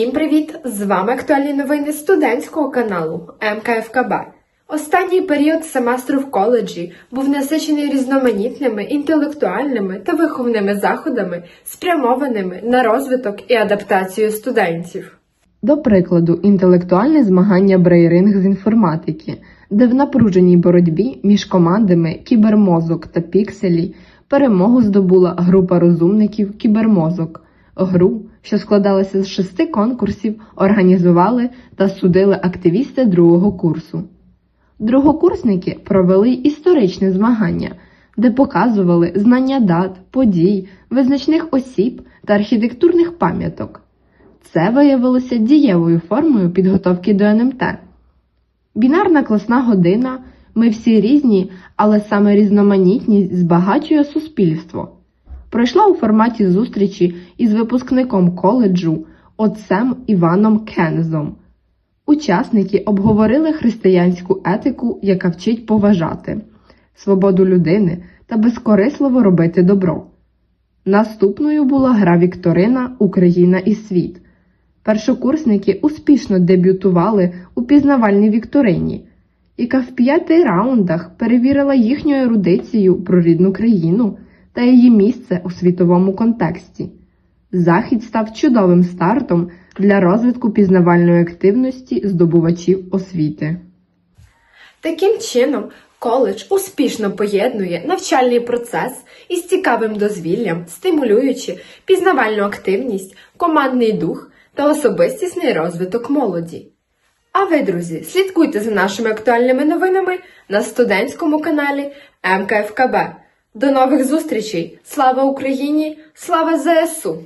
Всім привіт! З вами актуальні новини студентського каналу МКФКБ. Останній період семестру в коледжі був насичений різноманітними інтелектуальними та виховними заходами, спрямованими на розвиток і адаптацію студентів. До прикладу, інтелектуальне змагання брейринг з інформатики, де в напруженій боротьбі між командами Кібермозок та Пікселі перемогу здобула група розумників Кібермозок. Гру, що складалася з шести конкурсів, організували та судили активісти другого курсу. Другокурсники провели історичне змагання, де показували знання дат, подій, визначних осіб та архітектурних пам'яток. Це виявилося дієвою формою підготовки до НМТ. Бінарна класна година ми всі різні, але саме різноманітність збагачує суспільство. Пройшла у форматі зустрічі із випускником коледжу отцем Іваном Кензом. Учасники обговорили християнську етику, яка вчить поважати, свободу людини та безкорисливо робити добро. Наступною була гра Вікторина Україна і світ. Першокурсники успішно дебютували у пізнавальній вікторині, яка в п'яти раундах перевірила їхню ерудицію про рідну країну та її місце у світовому контексті. Захід став чудовим стартом для розвитку пізнавальної активності здобувачів освіти. Таким чином, коледж успішно поєднує навчальний процес із цікавим дозвіллям, стимулюючи пізнавальну активність, командний дух та особистісний розвиток молоді. А ви, друзі, слідкуйте за нашими актуальними новинами на студентському каналі МКФКБ. До нових зустрічей! Слава Україні! Слава ЗСУ!